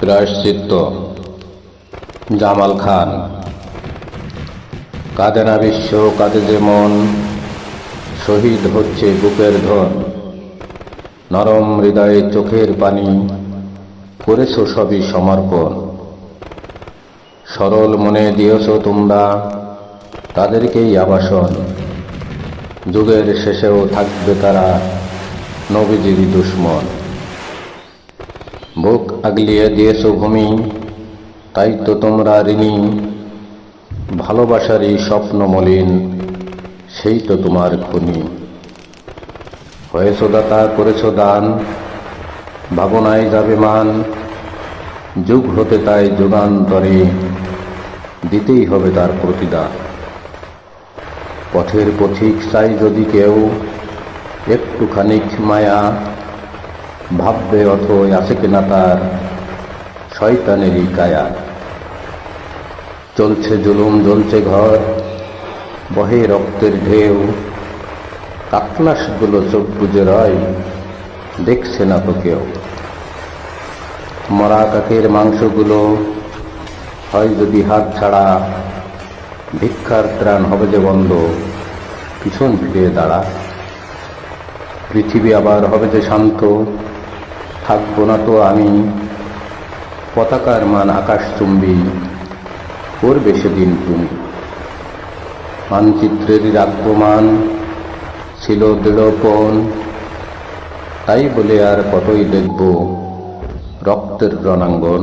প্রায়শ্চিত্ত। জামাল খান। কাঁদে না বিশ্ব কাঁদে যে মন। শহীদ হচ্ছে বুকের ধন। নরম হৃদয়ে চোখের পানি করেছ সবই সমর্পণ। সরল মনে দিয়েছ তোমরা তাদেরকেই আবাসন। যুগের শেষেও থাকবে তারা নবীজির দুশ্মন। বুক আগলিয়ে দিয়েছ ভূমি, তাই তো তোমরা ঋণী। ভালোবাসারই স্বপ্ন মলিন, সেই তো তোমার খুনি। হয়েছ দাতা, করেছ দান, ভাবনায় যাবে মান, যুগ হতে তাই যুগান্তরে দিতেই হবে তার প্রতিদান। পথের পথিক চাই যদি কেউ, একটুখানিক মায়া, ভাববে অথই আছে কিনা তার শয়তানেরই কায়া। চলছে জুলুম, জ্বলছে ঘর, বহে রক্তের ঢেউ কাকলাসগুলো চোখ বুঝে রয়, দেখছে না তো কেউ। মরা কাকের মাংসগুলো হয় যদি হাত ছাড়া, ভিক্ষার ত্রাণ হবে যে বন্ধ, পিছন ফিরে দাঁড়া। পৃথিবী আবার হবে যে শান্ত, থাকব না তো আমি। পতাকার মান আকাশ চুম্বি, করবে সেদিন তুমি। মানচিত্রের রাজ্যমান ছিল দৃঢ়পণ তাই বলে আর কতই দেখব রক্তের রণাঙ্গন।